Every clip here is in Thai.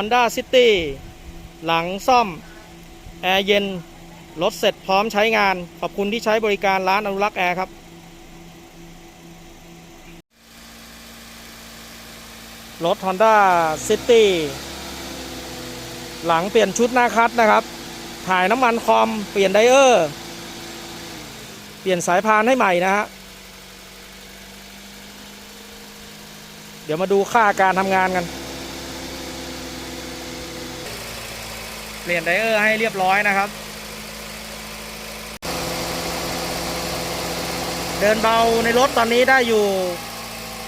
Honda City หลังซ่อม แอร์เย็น รถเสร็จพร้อมใช้งาน ขอบคุณที่ใช้บริการร้านอนุรักษ์แอร์ครับ รถ Honda City หลังเปลี่ยนชุดหน้าคัดนะครับ ถ่ายน้ำมันคอม เปลี่ยนไดเออร์ เปลี่ยนสายพานให้ใหม่นะฮะ เดี๋ยวมาดูค่าการทำงานกัน เปลี่ยนไดเออร์ให้เรียบร้อยนะครับ เดินเบาในรถตอนนี้ได้อยู่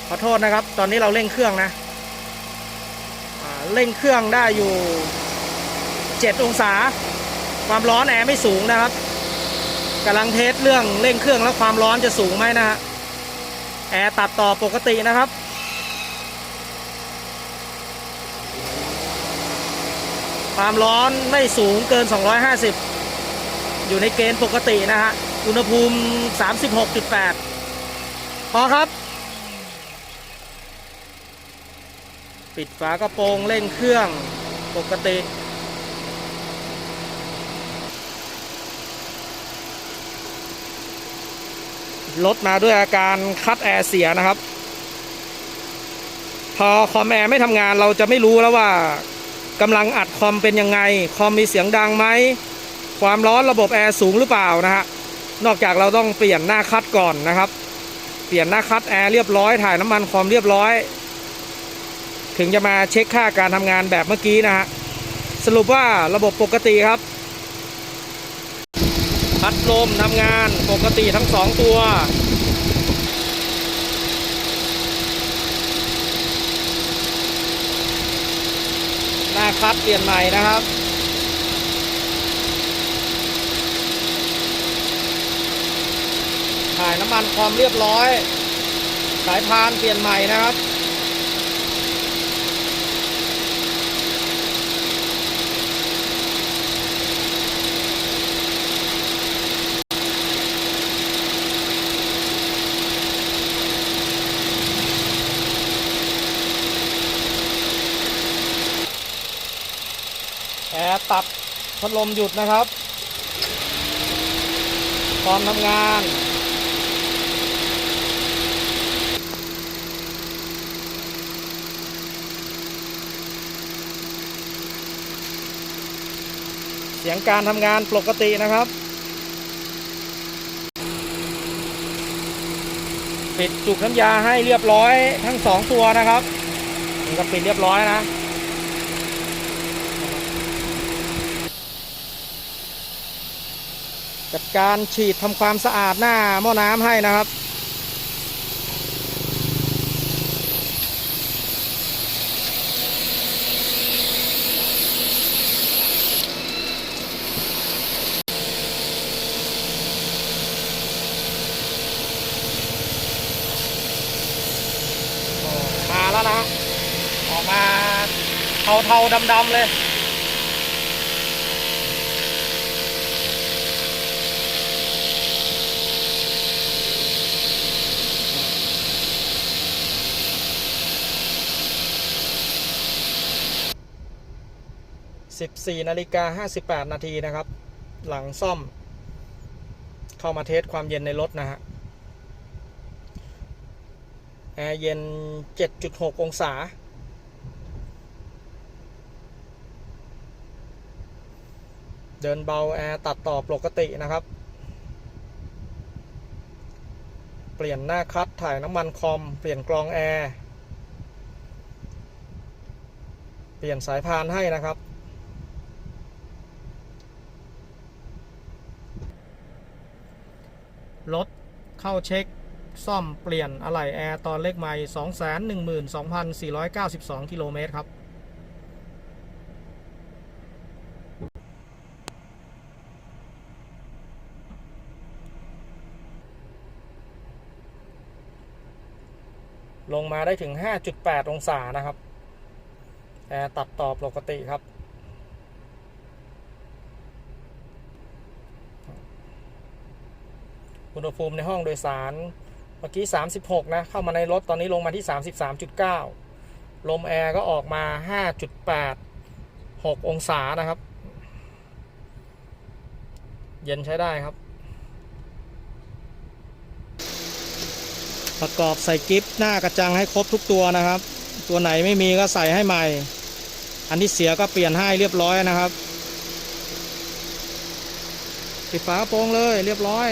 ขอโทษนะครับ ตอนนี้เราเร่งเครื่องนะเร่งเครื่องได้อยู่ 7 องศา ความร้อนแอร์ไม่สูงนะครับกำลังเทสเรื่องเร่งเครื่องแล้วความร้อนจะสูงไหมนะฮะแอร์ตัดต่อปกตินะครับ ความร้อนไม่สูงเกิน 250 อยู่ในเกณฑ์ปกตินะฮะ อุณหภูมิ 36.8 พอครับ ปิดฝากระโปรงเร่งเครื่องปกติรถมาด้วยอาการคัดแอร์เสียนะครับ พอคอมแอร์ไม่ทำงานเราจะไม่รู้แล้วว่า กำลังอัดคอมเป็นยังไง คอมมีเสียงดังไหม ความร้อนระบบแอร์สูงหรือเปล่านะฮะ นอกจากเราต้องเปลี่ยนหน้าคัดก่อนนะครับ เปลี่ยนหน้าคัดแอร์เรียบร้อย ถ่ายน้ำมันคอมเรียบร้อย ถึงจะมาเช็คค่าการทำงานแบบเมื่อกี้นะฮะ สรุปว่าระบบปกติครับ พัดลมทำงานปกติทั้งสองตัว คัดเปลี่ยนใหม่นะครับ ถ่ายน้ำมันความเรียบร้อย สายพานเปลี่ยนใหม่นะครับ แอร์ตัดพัดลมหยุดนะครับพร้อมทำงานเสียงการทำงานปกตินะครับ ปิดจุกน้ำยาให้เรียบร้อยทั้งสองตัวนะครับนี่ก็ปิดเรียบร้อยนะ จัดการฉีดทำความสะอาดหน้าหม้อน้ำให้นะครับ มาแล้วนะออกมาเทาๆดำๆเลย 14นาฬิกา58 นาทีนะครับ หลังซ่อม เข้ามาเทสความเย็นในรถนะฮะแอร์เย็น 7.6 องศา เดินเบาแอร์ตัดต่อปกตินะครับ เปลี่ยนหน้าคัดถ่ายน้ำมันคอม เปลี่ยนกรองแอร์ เปลี่ยนสายพานให้นะครับ รถเข้าเช็ค ซ่อมเปลี่ยนอะไหล่แอร์ตอนเลขใหม่212,492 กิโลเมตรครับลงมาได้ถึง 5.8 องศานะครับ แอร์ตัดต่อปกติครับ อุณหภูมิในห้องโดยสารเมื่อกี้ 36 นะ เข้ามาในรถตอนนี้ลงมาที่ 33.9 ลมแอร์ก็ออกมา 5.8หกองศานะครับ เย็นใช้ได้ครับ ประกอบใส่กิฟต์หน้ากระจังให้ครบทุกตัวนะครับ ตัวไหนไม่มีก็ใส่ให้ใหม่ อันที่เสียก็เปลี่ยนให้เรียบร้อยนะครับปิดฝากระโปรงเลยเรียบร้อย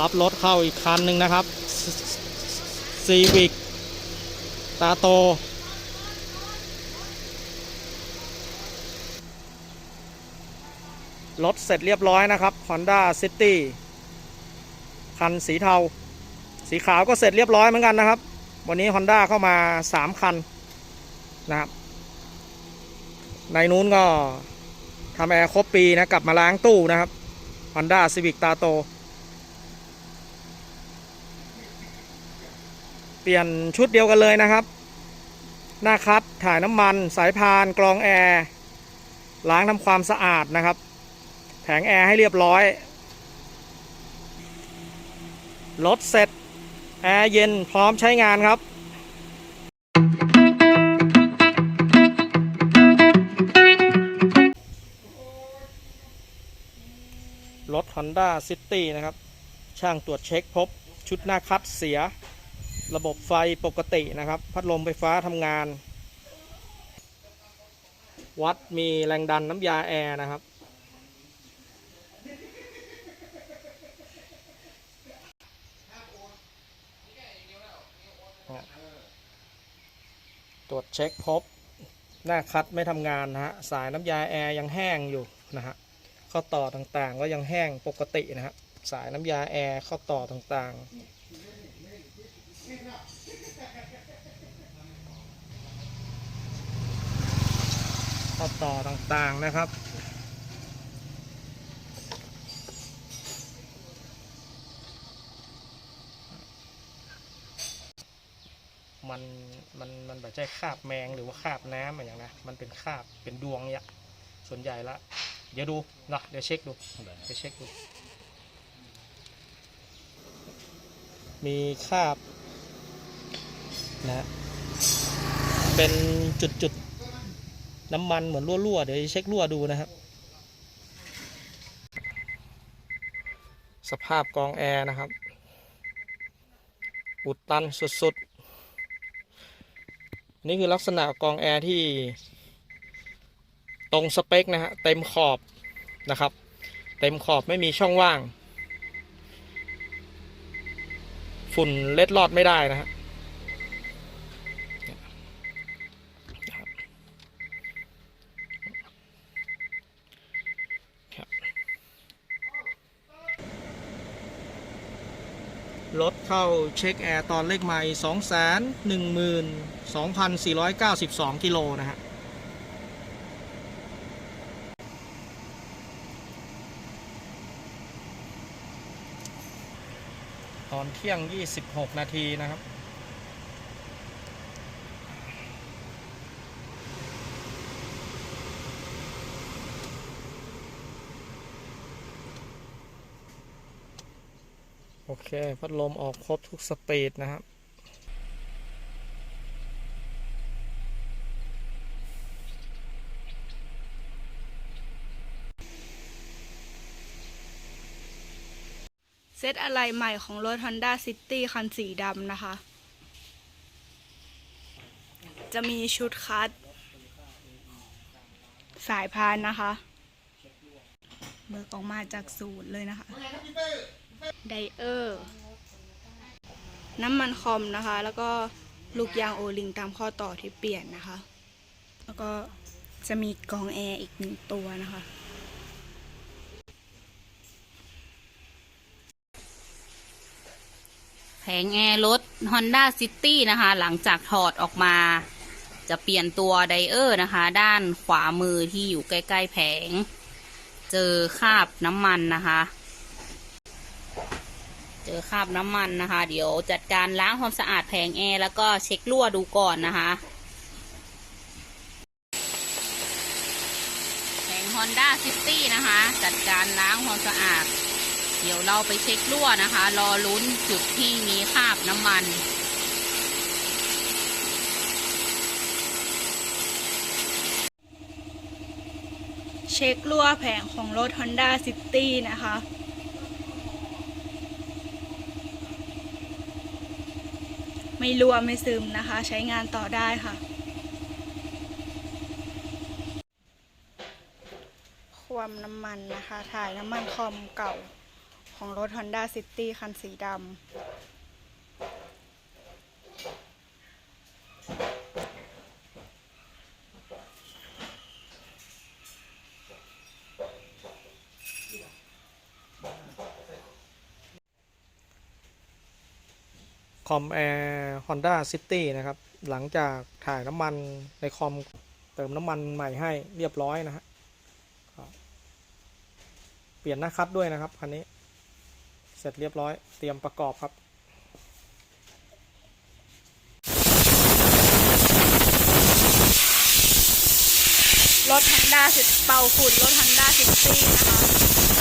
รับรถเข้าอีกคันหนึ่งนะครับซีวิกตาโต รถเสร็จเรียบร้อยนะครับ Honda City คันสีเทา สีขาวก็เสร็จเรียบร้อยเหมือนกันนะครับ วันนี้ Honda เข้ามา 3 คันนะครับ ในนู้นก็ทำแอร์ครบปีนะ กลับมาล้างตู้นะครับ Honda Civic ตาโต เปลี่ยนชุดเดียวกันเลยนะครับ หน้าคัดถ่ายน้ำมัน สายพานกรองแอร์ล้างทำความสะอาดนะครับ แผงแอร์ให้เรียบร้อยรถเสร็จ แอร์เย็นพร้อมใช้งานครับรถ Honda City นะครับ ช่างตรวจเช็คพบ ชุดหน้าคัดเสีย ระบบไฟปกตินะครับ พัดลมไฟฟ้าทำงาน วัดมีแรงดันน้ำยาแอร์นะครับ ตรวจเช็คพบ หน้าคัดไม่ทำงานนะฮะ สายน้ำยาแอร์ยังแห้งอยู่นะฮะ ข้อต่อต่างๆก็ยังแห้งปกตินะฮะ สายน้ำยาแอร์ข้อต่อต่างๆ ข้อต่อต่างๆนะครับ มันมันมันแบบใช่คาบแมงหรือว่าคาบน้ำอะไรอย่างนะมันเป็นคาบเป็นดวงเนี่ยส่วนใหญ่ละ เดี๋ยวดูเนาะเดี๋ยวเช็คดูเดี๋ยวเช็คดู มีคาบนะ เป็นจุดจุดๆ น้ำมันเหมือนรั่วๆ เดี๋ยวเช็ครั่วดูนะครับ สภาพกองแอร์นะครับ อุดตันสุดๆ นี่คือลักษณะกองแอร์ที่ตรงสเปคนะฮะเต็มขอบนะครับ เต็มขอบไม่มีช่องว่าง ฝุ่นเล็ดลอดไม่ได้นะฮะ รถเข้าเช็คแอร์ตอนเลขใหม่212,492กิโลนะฮะตอนเที่ยง26นาทีนะครับ โอเค พัดลมออกครบทุกสปีดนะครับเซตอะไรใหม่ของรถ Honda City คันสีดำนะคะ จะมีชุดคัด สายพานนะคะ เบิกออกมาจากสูตรเลยนะคะ ไดเออร์น้ำมันคอมนะคะ แล้วก็ลูกยางโอลิงตามข้อต่อที่เปลี่ยนนะคะ แล้วก็จะมีกองแอร์อีกหนึ่งตัวนะคะ แผงแอร์รถ Honda City นะคะ หลังจากถอดออกมาจะเปลี่ยนตัวไดเออร์นะคะ ด้านขวามือที่อยู่ใกล้ ๆ แผง เจอคราบน้ำมันนะคะ จอคราบน้ำมันนะคะ เดี๋ยวจัดการล้างความสะอาดแผงแอร์แล้วก็เช็ครั่วดูก่อนนะคะแผง Honda City นะคะ จัดการล้างความสะอาด เดี๋ยวเราไปเช็ครั่วนะคะ รอลุ้นจุดที่มีคราบน้ำมันเช็ครั่วแผงของรถ Honda City นะคะ ไม่รั่วไม่ซึมนะคะ ใช้งานต่อได้ค่ะ ความน้ำมันนะคะ ถ่ายน้ำมันคอมเก่าของรถ Honda City คันสีดำ คอมแอร์ฮอนด้าซิตี้นะครับ หลังจากถ่ายน้ำมันในคอมเติมน้ำมันใหม่ให้เรียบร้อยนะฮะเปลี่ยนหน้าคัดด้วยนะครับคันนี้ เสร็จเรียบร้อยเตรียมประกอบครับรถ Honda สิเป่าฝุ่นรถ Honda City นะคะ